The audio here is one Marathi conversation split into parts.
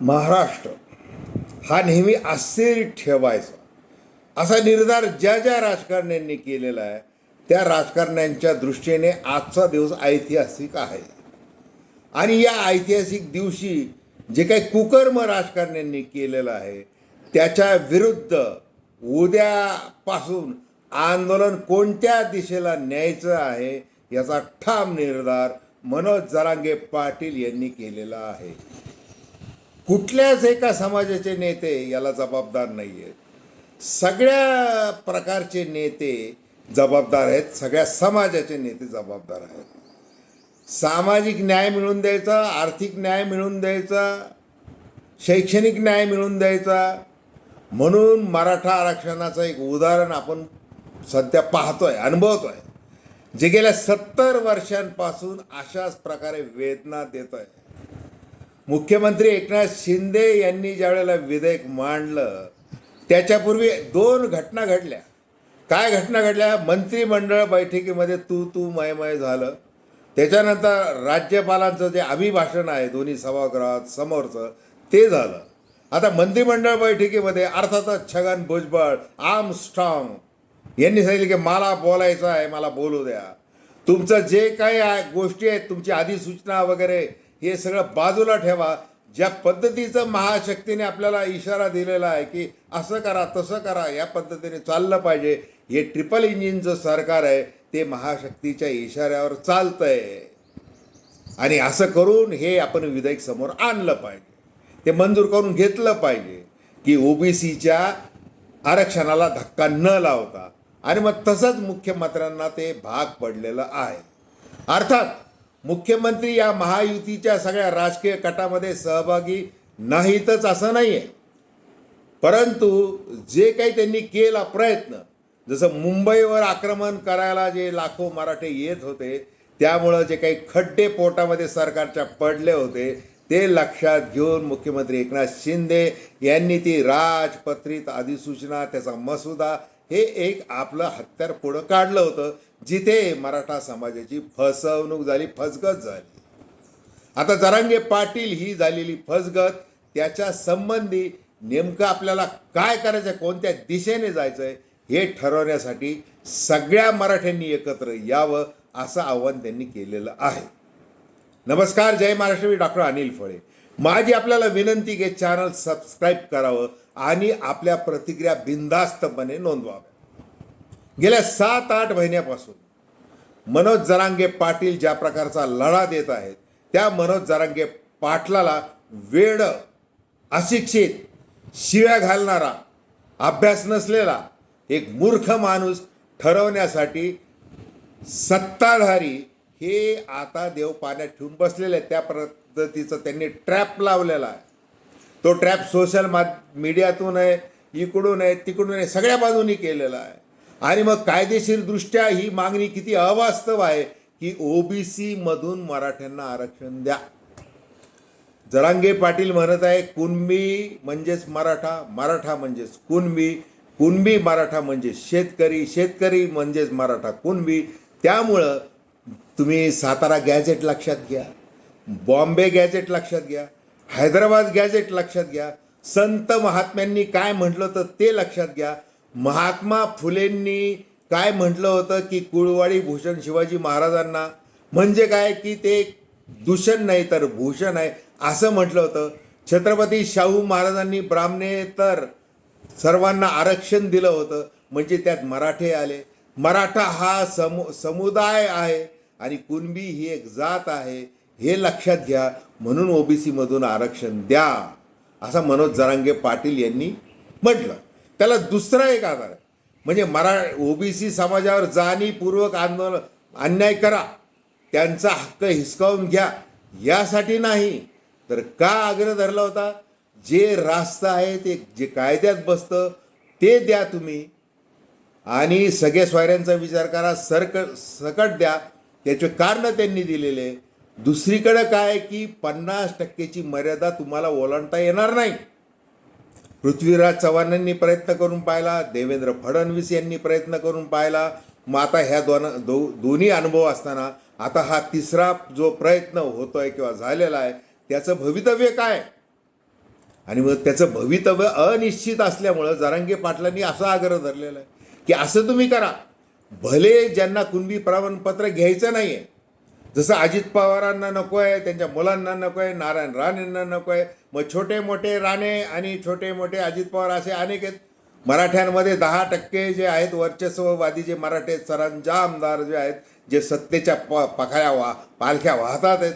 महाराष्ट्र हा नेहमी अस्थिर ठेवायचा. असा निर्धार ज्या ज्या राजकारण्यांनी केलेला आहे त्या राजकारण्यांच्या दृष्टीने आजचा दिवस ऐतिहासिक आहे. आणि या ऐतिहासिक दिवशी जे काही कुकर्म राजकारण्यांनी केलेलं आहे त्याच्या विरुद्ध उद्यापासून आंदोलन कोणत्या दिशेला न्यायचं आहे याचा ठाम निर्धार मनोज जरांगे पाटील यांनी केलेला आहे. कुठल्याच एका समाजाचे नेते याला जबाबदार नाही आहेत सगळ्या प्रकारचे नेते जबाबदार आहेत सगळ्या समाजाचे नेते जबाबदार आहेत. सामाजिक न्याय मिळवून द्यायचा आर्थिक न्याय मिळवून द्यायचा शैक्षणिक न्याय मिळवून द्यायचा. म्हणून मराठा आरक्षणाचं एक उदाहरण आपण सध्या पाहतोय आहे जे गेल्या सत्तर वर्षांपासून अशाच प्रकारे वेदना देत आहे मुख्यमंत्री एकनाथ शिंदे यांनी ज्यावेळेला विधेयक मांडलं त्याच्यापूर्वी दोन घटना घडल्या. काय घटना घडल्या? मंत्रिमंडळ बैठकीमध्ये तू तू मय मय झालं. त्याच्यानंतर राज्यपालांचं जे अभिभाषण आहे दोन्ही सभागृहात समोरचं ते झालं. आता मंत्रिमंडळ बैठकीमध्ये अर्थातच छगन भुजबळ आर्म स्ट्रॉंग यांनी सांगितलं की मला बोलायचं आहे मला बोलू द्या. तुमचं जे काही गोष्टी आहेत तुमची अधिसूचना वगैरे हे सगळं बाजूला ठेवा. ज्या पद्धतीचं महाशक्तीने आपल्याला इशारा दिलेला आहे की असं करा तसं करा या पद्धतीने चाललं पाहिजे. हे ट्रिपल इंजिनचं सरकार आहे ते महाशक्तीच्या इशाऱ्यावर चालतंय. आणि असं करून हे आपण विधेयक समोर आणलं पाहिजे. ते मंजूर करून घेतलं पाहिजे की ओबीसीच्या आरक्षणाला धक्का न लावता आणि मग तसंच मुख्यमंत्र्यांना ते भाग पडलेलं आहे. अर्थात मुख्यमंत्री या महायुतीच्या सगळ्या राजकीय कटामध्ये सहभागी नाहीतच असं नाही आहे परंतु जे काही त्यांनी केला प्रयत्न जसं मुंबईवर आक्रमण करायला जे लाखो मराठे येत होते त्यामुळं जे काही खड्डे पोटामध्ये सरकारच्या पडले होते ते लक्षात घेऊन मुख्यमंत्री एकनाथ शिंदे यांनी ती राजपत्रित अधिसूचना त्याचा मसुदा हे एक आपलं हत्यार पुढं काढलं होतं जिथे मराठा समाजाची फसवणूक झाली फसगत झाली. आता जरांगे पाटील ही झालेली फसगत त्याच्या संबंधी नेमकं आपल्याला काय करायचं आहे कोणत्या दिशेने जायचं आहे हे ठरवण्यासाठी सगळ्या मराठ्यांनी एकत्र यावं असं आव्हान त्यांनी केलेलं आहे. नमस्कार जय महाराष्ट्र मी डॉक्टर अनिल फळे. माझी आपल्याला विनंती की चॅनल सबस्क्राईब करावं आणि आपल्या प्रतिक्रिया बिनधास्तपणे नोंदवाव्या. गेल्या सात आठ महिन्यापासून मनोज जरांगे पाटील ज्या प्रकारचा लढा देत आहेत त्या मनोज जरांगे पाटलाला वेड अशिक्षित शिव्या घालणारा अभ्यास नसलेला एक मूर्ख माणूस ठरवण्यासाठी सत्ताधारी हे आता देव पाण्यात ठेवून बसलेले त्या त्या तिचा त्यांनी ट्रॅप लावलेला आहे. तो ट्रॅप सोशल मा मीडियातून आहे इकडून आहे तिकडून आहे सगळ्या बाजूनी केलेला आहे. आणि मग कायदेशीरदृष्ट्या ही मागणी किती अवास्तव आहे की ओबीसी मधून मराठ्यांना आरक्षण द्या. जरांगे पाटील म्हणत आहे कुणबी म्हणजेच मराठा मराठा म्हणजेच कुणबी कुणबी मराठा म्हणजे शेतकरी शेतकरी म्हणजेच मराठा कुणबी. त्यामुळं तुम्ही सातारा गॅजेट लक्षात घ्या. बॉम्बे गॅजेट लक्षात घ्या हैदराबाद गॅजेट लक्षात घ्या संत महात्म्यांनी काय म्हटलं तर ते लक्षात घ्या. महात्मा फुलेंनी काय म्हटलं होतं की कुळवाडी भूषण शिवाजी महाराजांना? म्हणजे काय की ते दूषण नाही तर भूषण आहे असं म्हटलं होतं. छत्रपती शाहू महाराजांनी ब्राह्मणे तर सर्वांना आरक्षण दिलं होतं म्हणजे त्यात मराठे आले. मराठा हा समु समुदाय आहे आणि कुणबी ही एक जात आहे. हे लक्षात घ्या म्हणून ओबीसीमधून आरक्षण द्या असं मनोज जरांगे पाटील यांनी म्हटलं. त्याला दुसरा एक आधार आहे. म्हणजे मरा ओबीसी समाजावर जाणीवपूर्वक आंदोलन अन्याय करा. त्यांचा हक्क हिसकावून घ्या. यासाठी नाही. तर का आग्रह धरला होता? जे रास्त आहे ते जे कायद्यात बसतं ते द्या तुम्ही. आणि सगळ्या स्वायऱ्यांचा विचार करा सरक सकट द्या. त्याचे कारण त्यांनी दिलेले. दुसरीकडं काय की पन्नास टक्केची मर्यादा तुम्हाला ओलांडता येणार नाही. पृथ्वीराज चव्हाणांनी प्रयत्न करून पाहिला देवेंद्र फडणवीस यांनी प्रयत्न करून पाहिला. मग आता ह्या दोन दो दोन्ही अनुभव असताना आता हा तिसरा जो प्रयत्न होतोय किंवा झालेला आहे त्याचं भवितव्य काय आणि मग त्याचं भवितव्य अनिश्चित असल्यामुळं जरांगे पाटलांनी असा आग्रह धरलेला आहे की असं तुम्ही करा. भले ज्यांना कुणबी प्रमाणपत्र घ्यायचं नाही आहे जसं अजित पवारांना नको आहे त्यांच्या मुलांना नको आहे नारायण राणेंना नको आहे मग छोटे मोठे राणे आणि छोटे मोठे अजित पवार असे अनेक आहेत. मराठ्यांमध्ये दहा टक्के जे आहेत वर्चस्ववादी जे मराठे सरांजा आमदार जे आहेत जे सत्तेच्या प पखाया वा पालख्या वाहतात आहेत.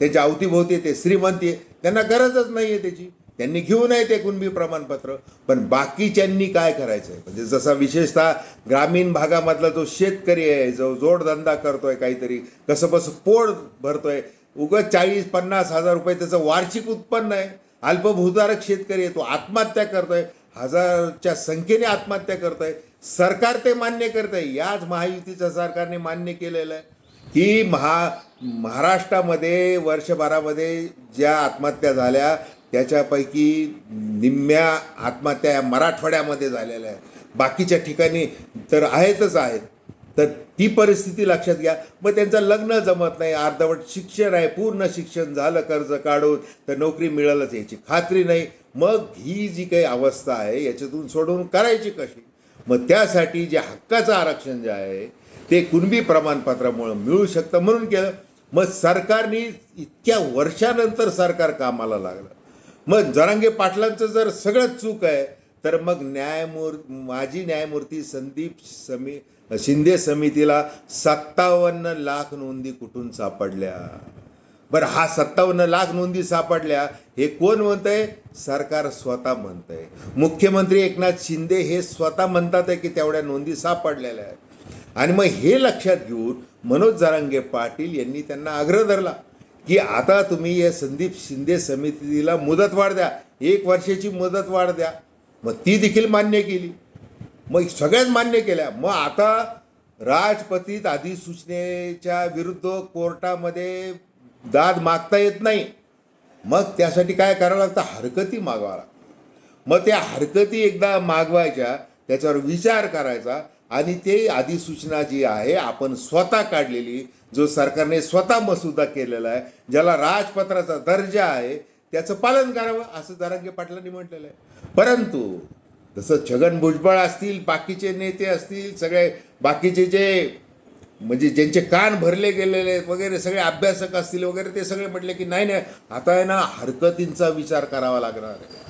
त्यांच्या अवतीभोवती ते श्रीमंती आहे त्यांना गरजच नाही आहे त्याची. त्यांनी घेऊ नये ते कुणबी प्रमाणपत्र. पण बाकीच्यांनी काय करायचं आहे म्हणजे जसा विशेषतः ग्रामीण भागामधला जो शेतकरी आहे जो जोडधंदा करतो आहे काहीतरी कसं बस पोट आहे उगं चाळीस पन्नास हजार रुपये त्याचं वार्षिक उत्पन्न आहे. अल्पभूधारक शेतकरी आहे तो आत्महत्या करतोय. हजारच्या संख्येने आत्महत्या करतोय. सरकार ते मान्य करत आहे याच महायुतीच्या सरकारने मान्य केलेलं आहे. की महा महाराष्ट्रामध्ये वर्षभरामध्ये ज्या आत्महत्या झाल्या त्याच्यापैकी निम्म्या आत्महत्या या मराठवाड्यामध्ये झालेल्या आहेत. बाकीच्या ठिकाणी तर आहेतच आहेत. तर ती परिस्थिती लक्षात घ्या. मग त्यांचं लग्न जमत नाही. अर्धवट शिक्षण आहे. पूर्ण शिक्षण झालं कर्ज काढून तर नोकरी मिळालंच याची खात्री नाही. मग ही जी काही अवस्था आहे याच्यातून सोडवून करायची कशी? मग त्यासाठी जे हक्काचं आरक्षण जे आहे ते कुणबी प्रमाणपत्रामुळं मिळू शकतं म्हणून केलं. मग सरकारने इतक्या वर्षानंतर सरकार कामाला लागलं. मग जरांगे पाटलांचं जर सगळंच चूक आहे तर मग न्यायमूर माजी न्यायमूर्ती संदीप समी शिंदे समितीला सत्तावन्न लाख नोंदी कुठून सापडल्या? बरं हा सत्तावन्न लाख नोंदी सापडल्या हे कोण म्हणतंय? सरकार स्वतः आहे मुख्यमंत्री एकनाथ शिंदे हे स्वतः म्हणतात आहे की तेवढ्या नोंदी सापडलेल्या आहेत. आणि मग हे लक्षात घेऊन मनोज जरांगे पाटील यांनी त्यांना आग्रह धरला. की आता तुम्ही या संदीप शिंदे समितीला मुदतवाढ द्या. एक वर्षाची मुदतवाढ द्या. मग ती देखील मान्य केली. मग सगळ्याच मान्य केल्या. मग आता राजपत्रित अधिसूचनेच्या विरुद्ध कोर्टामध्ये दाद मागता येत नाही. मग त्यासाठी काय करावं लागतं? हरकती मागवा लागतं मग त्या हरकती एकदा मागवायच्या त्याच्यावर विचार करायचा आणि ते अधिसूचना जी आहे आपण स्वतः काढलेली जो सरकारने स्वतः मसुदा केलेला आहे ज्याला राजपत्राचा दर्जा आहे त्याचं पालन करावं असं जरांगे पाटलांनी म्हटलेलं आहे. परंतु जसं छगन भुजबळ असतील बाकीचे नेते असतील सगळे बाकीचे जे म्हणजे ज्यांचे कान भरले गेलेले वगैरे सगळे अभ्यासक असतील वगैरे ते सगळे म्हटले की नाही नाही आता आहे ना हरकतींचा विचार करावा लागणार आहे.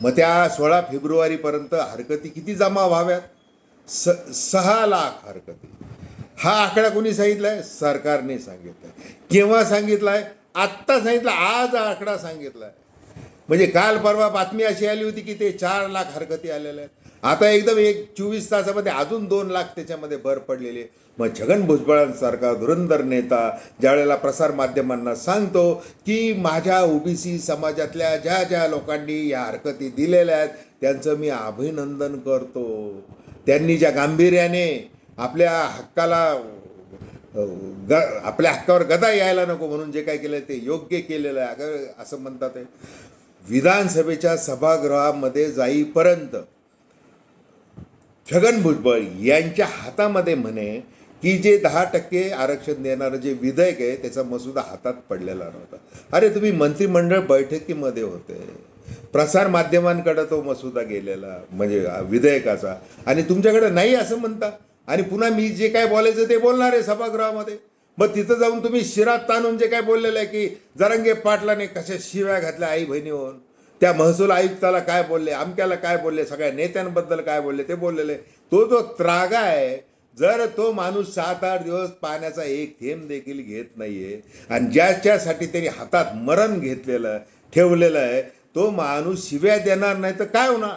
मग त्या सोळा फेब्रुवारीपर्यंत हरकती किती जमा व्हाव्यात? स सहा लाख हरकती. हा आकडा कोणी सांगितला आहे सरकारने सांगितलं आहे केव्हा सांगितला आहे आत्ता सांगितलं आज हा आकडा सांगितला आहे म्हणजे काल परवा बातमी अशी आली होती की ते चार लाख हरकती आलेल्या आहेत. आता एकदम एक चोवीस तासामध्ये अजून दोन लाख त्याच्यामध्ये भर पडलेली आहे. मग छगन भुजबळांसारखा धुरंधर नेता ज्यावेळेला प्रसारमाध्यमांना सांगतो की माझ्या ओबीसी समाजातल्या ज्या ज्या लोकांनी या हरकती दिलेल्या आहेत त्यांचं मी अभिनंदन करतो. त्यांनी ज्या गांभीर्याने आपल्या हक्काला ग आपल्या हक्कावर गदा यायला नको म्हणून जे काय केलं ते योग्य केलेलं आहे. अगं असं म्हणतात आहे विधानसभेच्या सभागृहामध्ये जाईपर्यंत छगन भुजबळ यांच्या हातामध्ये म्हणे की जे दहा टक्के आरक्षण देणारं जे विधेयक आहे त्याचा मसुदा हातात पडलेला नव्हता. अरे तुम्ही मंत्रिमंडळ बैठकीमध्ये होते. प्रसार माध्यमांकडे तो मसुदा गेलेला म्हणजे विधेयकाचा. आणि तुमच्याकडे नाही असं म्हणता? आणि पुन्हा मी जे काय बोलायचं ते बोलणार आहे सभागृहामध्ये. मग तिथं जाऊन तुम्ही शिरात ताणून जे काय बोललेलं आहे की जरंगे पाटलाने कशा शिव्या घातल्या आई बहिणी होऊन त्या महसूल आयुक्ताला काय बोलले? अमक्याला काय बोलले? सगळ्या नेत्यांबद्दल काय बोलले? ते बोललेले. तो जो त्रागा आहे जर तो माणूस सात आठ दिवस पाण्याचा एक थेंब देखील घेत नाहीये आणि ज्याच्यासाठी त्यांनी हातात मरण घेतलेलं ठेवलेलं आहे तो माणूस शिव्या देणार नाही तर काय होणार?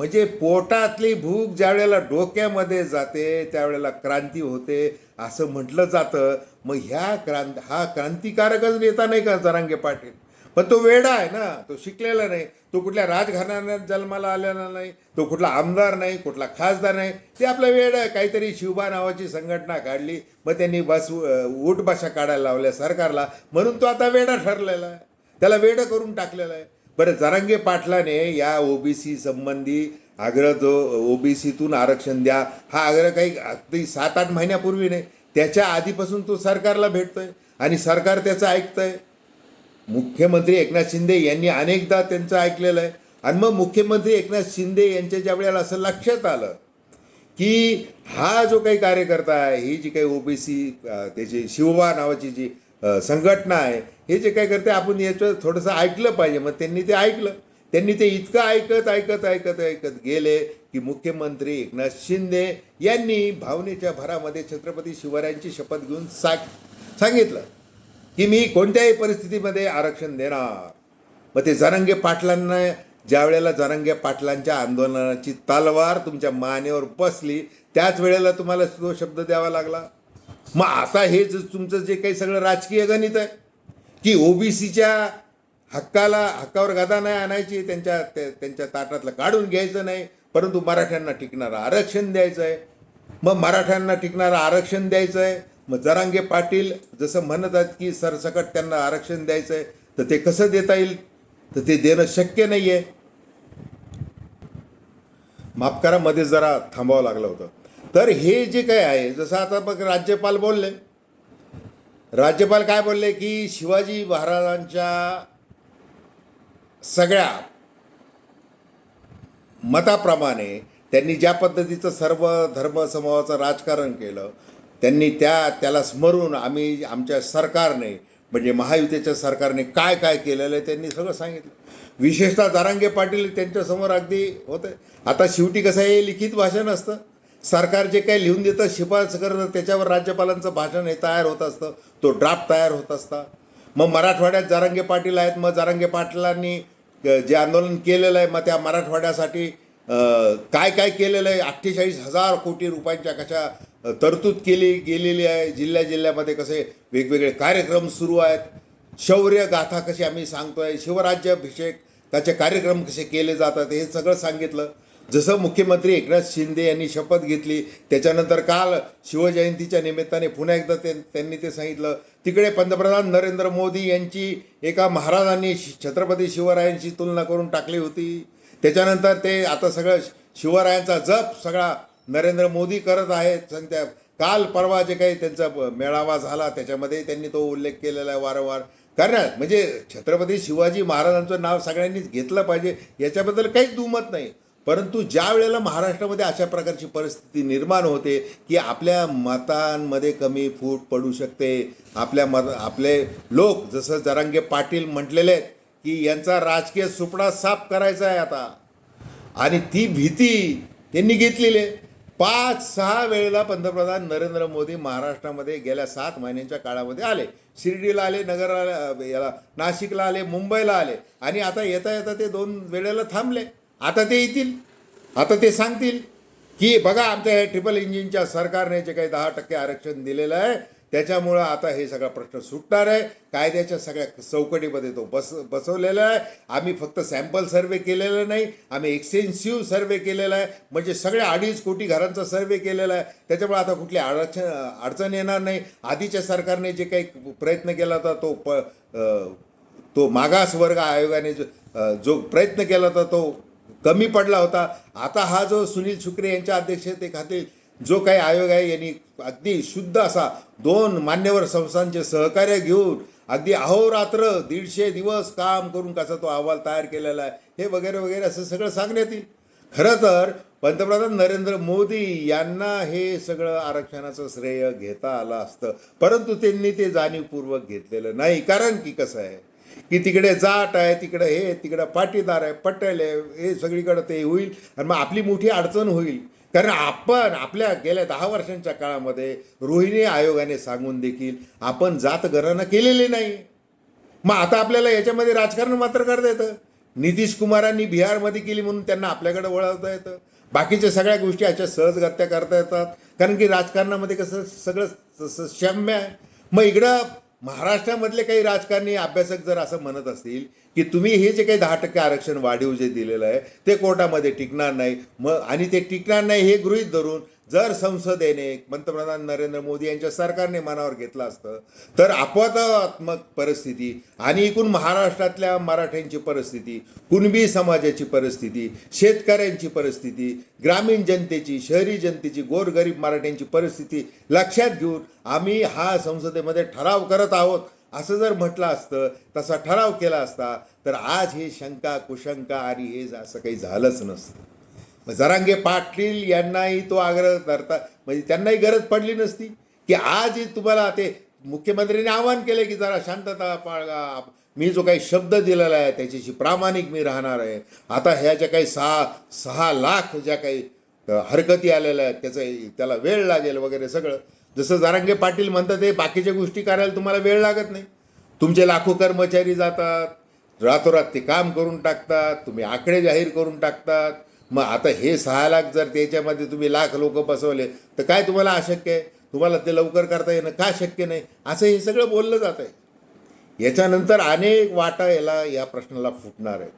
म्हणजे पोटातली भूक ज्यावेळेला डोक्यामध्ये जाते त्यावेळेला क्रांती होते असं म्हटलं जातं. मग ह्या क्रांत हा क्रांतिकारकच नेता नाही का जरांगे पाटील? पण तो वेडा आहे ना तो शिकलेला नाही. तो कुठल्या राजघराण्यात जन्माला आलेला नाही तो कुठला आमदार नाही कुठला खासदार नाही. ते आपलं वेड आहे. काहीतरी शिवबा नावाची संघटना काढली मग त्यांनी बस उठभाषा काढायला लावल्या सरकारला. म्हणून तो आता वेडा ठरलेला आहे. त्याला वेडं करून टाकलेला आहे. बरं जरांगे पाटलाने या ओबीसी संबंधी आग्रह जो ओबीसीतून आरक्षण द्या. हा आग्रह काही अगदी सात आठ महिन्यापूर्वी नाही त्याच्या आधीपासून तो सरकारला भेटतोय आणि सरकार त्याचं ऐकतंय. मुख्यमंत्री एकनाथ शिंदे यांनी अनेकदा त्यांचं ऐकलेलं आहे. आणि मग मुख्यमंत्री एकनाथ शिंदे यांच्या ज्या वेळेला असं लक्षात आलं की हा जो काही कार्यकर्ता आहे ही जी काही ओबीसी त्याची शिवबा नावाची जी संघटना आहे. हे जे काय करते आपण याचं थोडंसं ऐकलं पाहिजे. मग त्यांनी ते ऐकलं. त्यांनी ते इतकं ऐकत ऐकत ऐकत ऐकत गेले की मुख्यमंत्री एकनाथ शिंदे यांनी भावनेच्या भरामध्ये छत्रपती शिवरायांची शपथ घेऊन सा सांगितलं की मी कोणत्याही परिस्थितीमध्ये आरक्षण देणार. मग ते जरंगे पाटलांना ज्या वेळेला जरंगे पाटलांच्या आंदोलनाची तलवार तुमच्या मानेवर बसली त्याच वेळेला तुम्हाला तो शब्द द्यावा लागला? मग आता हे जे तुमचं जे काही सगळं राजकीय गणित आहे की ओबीसीच्या हक्काला हक्कावर गदा नाही आणायची त्यांच्या त्यांच्या ताटातलं काढून घ्यायचं नाही परंतु मराठ्यांना टिकणारं आरक्षण द्यायचं आहे. मग मराठ्यांना टिकणारं आरक्षण द्यायचं आहे. मग जरांगे पाटील जसं म्हणत आहेत की सरसकट त्यांना आरक्षण द्यायचं आहे तर ते कसं देता येईल? तर ते देणं शक्य नाही आहे माफ करा मध्ये जरा थांबावं लागलं होतं. तर हे जे काय आहे जसं आता मग राज्यपाल बोलले. राज्यपाल काय बोलले की शिवाजी महाराजांच्या सगळ्या मताप्रमाणे त्यांनी ज्या पद्धतीचं सर्व धर्म समूहाचं राजकारण केलं त्यांनी त्या त्याला स्मरून आम्ही आमच्या सरकारने म्हणजे महायुतीच्या सरकारने काय काय केलेलं आहे त्यांनी सगळं सांगितलं. विशेषतः दारांगे पाटील त्यांच्यासमोर अगदी होते. आता शेवटी कसं आहे हे लिखित भाषण असतं. सरकार जे काही लिहून देतं शिफारस करतं त्याच्यावर राज्यपालांचं भाषण हे तयार होत असतं. तो ड्राफ्ट तयार होत असता. मग मराठवाड्यात जारांगे पाटील आहेत मग जारांगे पाटलांनी जे आंदोलन केलेलं आहे मग त्या मराठवाड्यासाठी काय काय केलेलं आहे? अठ्ठेचाळीस हजार कोटी रुपयांच्या कशा तरतूद केली गेलेली आहे. जिल्ह्या जिल्ह्यामध्ये कसे वेगवेगळे कार्यक्रम सुरू आहेत. शौर्य गाथा कशी आम्ही सांगतोय शिवराज्याभिषेक त्याचे कार्यक्रम कसे केले जातात हे सगळं सांगितलं. जसं मुख्यमंत्री एकनाथ शिंदे यांनी शपथ घेतली त्याच्यानंतर काल शिवजयंतीच्या निमित्ताने पुन्हा एकदा ते त्यांनी ते सांगितलं. तिकडे पंतप्रधान नरेंद्र मोदी यांची एका महाराजांनी छत्रपती शिवरायांशी तुलना करून टाकली होती. त्याच्यानंतर ते आता सगळं शिवरायांचा जप सगळा नरेंद्र मोदी करत आहेत. त्या काल परवा जे काही त्यांचा मेळावा झाला त्याच्यामध्ये त्यांनी तो उल्लेख केलेला आहे वारंवार. कारण म्हणजे छत्रपती शिवाजी महाराजांचं नाव सगळ्यांनीच घेतलं पाहिजे. याच्याबद्दल काहीच दुमत नाही. परंतु ज्या वेळेला महाराष्ट्रामध्ये अशा प्रकारची परिस्थिती निर्माण होते की आपल्या मतांमध्ये कमी फूट पडू शकते आपल्या मत आपले लोक जसं जरांगे पाटील म्हटलेले आहेत की यांचा राजकीय सुपडा साफ करायचा आहे आता. आणि ती भीती त्यांनी घेतलेली आहे. पाच सहा वेळेला पंतप्रधान नरेंद्र मोदी महाराष्ट्रामध्ये गेल्या सात महिन्यांच्या काळामध्ये आले. शिर्डीला आले नगराला याला नाशिकला आले मुंबईला आले. आणि आता येता येता ते दोन वेळेला थांबले. आता ते येतील. आता ते सांगतील की बघा आमच्या हे ट्रिपल इंजिनच्या सरकारने जे काही दहा टक्के आरक्षण दिलेलं आहे त्याच्यामुळं आता हे सगळा प्रश्न सुटणार आहे. कायद्याच्या सगळ्या चौकटीमध्ये तो बस बसवलेला आहे. आम्ही फक्त सॅम्पल सर्वे केलेलं नाही आम्ही एक्सटेन्सिव्ह सर्वे केलेला आहे. म्हणजे सगळ्या अडीच कोटी घरांचा सर्वे केलेला आहे. त्याच्यामुळे आता कुठली अडचण अडचण येणार नाही. आधीच्या सरकारने जे काही प्रयत्न केला होता तो प तो मागास वर्ग आयोगाने जो जो प्रयत्न केला होता तो कमी पडला होता. आता हा जो सुनील शुक्रे यांच्या अध्यक्षतेखालील जो काही आयोग आहे यांनी अगदी शुद्ध असा दोन मान्यवर संस्थांचे सहकार्य घेऊन अगदी अहोरात्र दीडशे दिवस काम करून कसा तो अहवाल तयार केलेला आहे हे वगैरे वगैरे असं सगळं सांगण्यात येईल. खरं तर पंतप्रधान नरेंद्र मोदी यांना हे सगळं आरक्षणाचं श्रेय घेता आलं असतं परंतु त्यांनी ते जाणीवपूर्वक घेतलेलं नाही कारण की कसं आहे की तिकडे जाट आहे तिकडं हे तिकडं पाटीदार आहे पटेल आहे हे सगळीकडं ते होईल आणि मग आपली मोठी अडचण होईल. कारण आपण आपल्या गेल्या दहा वर्षांच्या काळामध्ये रोहिणी आयोगाने सांगून देखील आपण जात गणना केलेली नाही. मग आता आपल्याला याच्यामध्ये राजकारण मात्र करता येतं. नितीश कुमारांनी बिहारमध्ये केली म्हणून त्यांना आपल्याकडे वळवता येतं. बाकीच्या सगळ्या गोष्टी अशा सहजगत्या करता येतात. कारण की राजकारणामध्ये कसं सगळं शम्य आहे. मग इकडं महाराष्ट्रामधले काही राजकारणी अभ्यासक जर असं म्हणत असतील की तुम्ही हे जे काही दहा टक्के आरक्षण वाढीव जे दिलेलं आहे ते कोर्टामध्ये टिकणार नाही. मग आणि ते टिकणार नाही हे गृहीत धरून जर संसदेने पंतप्रधान नरेंद्र मोदी यांच्या सरकारने मनावर घेतलं असतं तर अपवादात्मक परिस्थिती आणि एकूण महाराष्ट्रातल्या मराठ्यांची परिस्थिती कुणबी समाजाची परिस्थिती शेतकऱ्यांची परिस्थिती ग्रामीण जनतेची शहरी जनतेची गोरगरीब मराठ्यांची परिस्थिती लक्षात घेऊन आम्ही हा संसदेमध्ये ठराव करत आहोत. असं जर म्हटलं असतं तसा ठराव केला असता तर आज हे शंका कुशंका आणि हे असं काही झालंच नसतं. मग जरांगे पाटील यांनाही तो आग्रह धरता म्हणजे त्यांनाही गरज पडली नसती. की आज तुम्हाला ते मुख्यमंत्र्यांनी आवाहन केलं की जरा शांतता पाळगा मी जो काही शब्द दिलेला आहे त्याच्याशी प्रामाणिक मी राहणार आहे. आता ह्या ज्या काही सहा सहा लाख ज्या काही हरकती आलेल्या आहेत त्याचं त्याला वेळ लागेल वगैरे सगळं. जसं जारांगे पाटील म्हणतात ते बाकीच्या गोष्टी करायला तुम्हाला वेळ लागत नाही. तुमचे लाखो कर्मचारी जातात रातोरात ते काम करून टाकतात तुम्ही आकडे जाहीर करून टाकतात मग आता हे सहा लाख जर त्याच्यामध्ये तुम्ही लाख लोक बसवले तर काय तुम्हाला अशक्य आहे? तुम्हाला ते लवकर करता येणं का शक्य नाही? असं हे सगळं बोललं जात आहे. याच्यानंतर अनेक वाटा याला या प्रश्नाला फुटणार आहेत.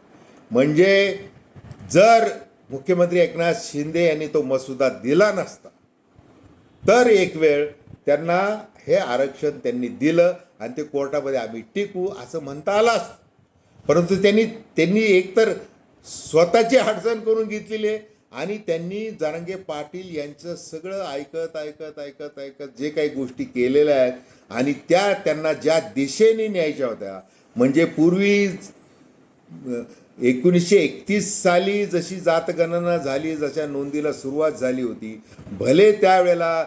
म्हणजे जर मुख्यमंत्री एकनाथ शिंदे यांनी तो मसुदा दिला नसता तर एक वेळ त्यांना हे आरक्षण त्यांनी दिलं आणि ते कोर्टामध्ये आम्ही टिकू असं म्हणता आलं परंतु त्यांनी त्यांनी एकतर स्वतःची अडचण करून घेतलेली आहे. आणि त्यांनी जारंगे पाटील यांचं सगळं ऐकत ऐकत ऐकत ऐकत जे काही गोष्टी केलेल्या आहेत. आणि त्या त्यांना ज्या दिशेने न्यायच्या होत्या म्हणजे पूर्वी एकोणीसशे एकतीस साली जशी जातगणना झाली जशा नोंदीला सुरुवात झाली होती भले त्यावेळेला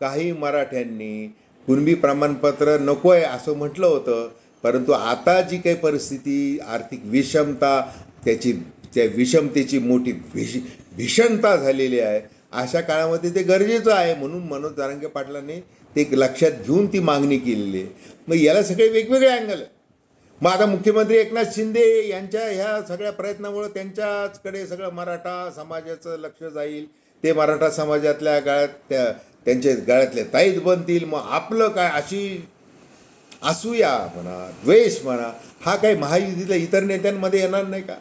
काही मराठ्यांनी कुणबी प्रमाणपत्र नको आहे असं म्हटलं होतं परंतु आता जी काही परिस्थिती आर्थिक विषमता त्याची त्या विषमतेची मोठी भीष भीषणता झालेली आहे. अशा काळामध्ये ते गरजेचं आहे म्हणून मनोज दारंगे पाटलांनी ते लक्षात घेऊन ती मागणी केलेली आहे. मग याला सगळे वेगवेगळे अँगल आहे मग आता मुख्यमंत्री एकनाथ शिंदे यांच्या ह्या सगळ्या प्रयत्नामुळं त्यांच्याचकडे सगळं मराठा समाजाचं लक्ष जाईल. ते मराठा समाजातल्या गाळ्यात त्या त्यांचे गाळ्यातले ताईत बनतील. मग आपलं काय अशी असूया म्हणा द्वेष म्हणा हा काही महायुतीतल्या इतर नेत्यांमध्ये येणार नाही का?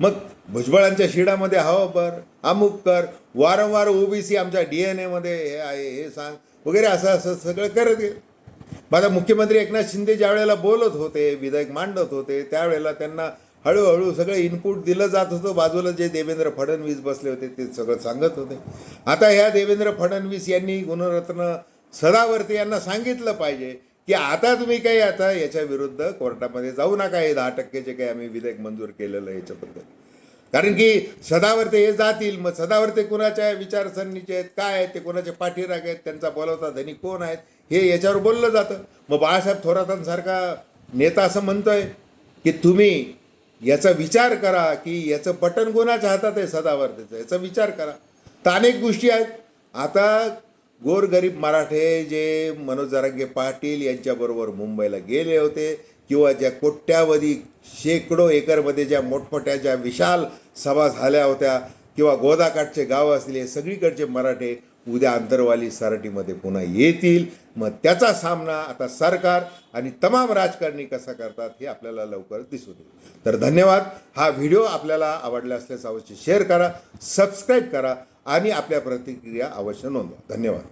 मग भुजबळांच्या शिडामध्ये हवं कर अमुक कर वारंवार ओबीसी आमच्या डी एन एमध्ये हे आहे हे सांग वगैरे असं असं सगळं करत गेलं. माझा मुख्यमंत्री एकनाथ शिंदे ज्या वेळेला बोलत होते विधेयक मांडत होते त्यावेळेला त्यांना हळूहळू सगळं इनपुट दिलं जात होतं. बाजूला जे देवेंद्र फडणवीस बसले होते ते सगळं सांगत होते. आता ह्या देवेंद्र फडणवीस यांनी गुणरत्न सदावर्ती यांना सांगितलं पाहिजे की आता तुम्ही काही आता याच्या विरुद्ध कोर्टामध्ये जाऊ नका. हे दहा टक्केचे काही आम्ही विधेयक मंजूर केलेलं आहे याच्याबद्दल. कारण की सदावर्ते हे जातील. मग सदावर्ते कुणाच्या विचारसरणीचे आहेत? काय आहेत? ते कोणाचे पाठीराग आहेत? त्यांचा बोलवता धनी कोण आहेत? हे याच्यावर बोललं जातं. मग बाळासाहेब थोरातांसारखा नेता असं म्हणतोय की तुम्ही याचा विचार करा की याचं बटन कोणाच्या हातात आहे? सदावर्तेचं. याचा विचार करा. तर अनेक गोष्टी आहेत. आता गोरगरीब मराठे जे मनोज जरांगे पाटील यांच्याबरोबर मुंबईला गेले होते किंवा ज्या कोट्यावधी शेकडो एकरमध्ये ज्या मोठमोठ्या ज्या विशाल सभा झाल्या होत्या किंवा गोदाकाठचे गाव असले हे सगळीकडचे मराठे उद्या अंतरवाली सराटीमध्ये पुन्हा येतील. मग त्याचा सामना आता सरकार आणि तमाम राजकारणी कसा करतात हे आपल्याला लवकर दिसून येईल. तर धन्यवाद. हा व्हिडिओ आपल्याला आवडला असल्यास अवश्य शेअर करा सबस्क्राईब करा आणि आपल्या प्रतिक्रिया अवश्य नोंदवा. धन्यवाद.